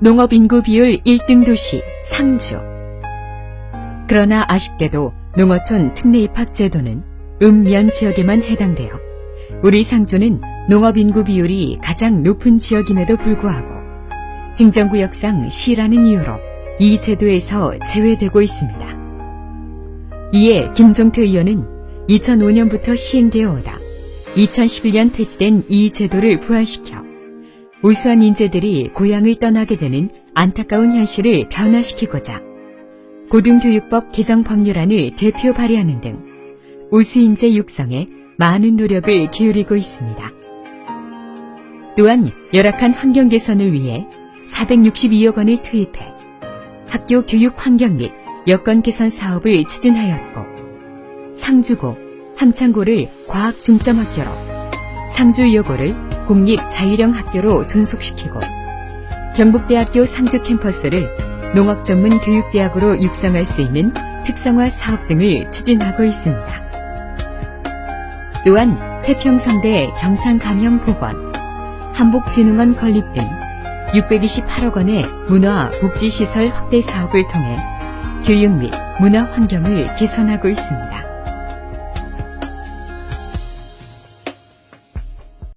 농업 인구 비율 1등 도시 상주. 그러나 아쉽게도 농어촌 특례 입학 제도는 읍면 지역에만 해당되어 우리 상주는 농업 인구 비율이 가장 높은 지역임에도 불구하고 행정구역상 시라는 이유로 이 제도에서 제외되고 있습니다. 이에 김종태 의원은 2005년부터 시행되어 오다 2011년 폐지된 이 제도를 부활시켜 우수한 인재들이 고향을 떠나게 되는 안타까운 현실을 변화시키고자 고등교육법 개정 법률안을 대표 발의하는 등 우수 인재 육성에 많은 노력을 기울이고 있습니다. 또한 열악한 환경 개선을 위해 462억 원을 투입해 학교 교육 환경 및 여건 개선 사업을 추진하였고 상주고, 함창고를 과학 중점 학교로, 상주 여고를 공립 자율형 학교로 존속시키고 경북대학교 상주 캠퍼스를 농업 전문 교육대학으로 육성할 수 있는 특성화 사업 등을 추진하고 있습니다. 또한 태평성대 경상감염보건, 한복진흥원 건립 등 628억 원의 문화 복지시설 확대 사업을 통해 교육 및 문화 환경을 개선하고 있습니다.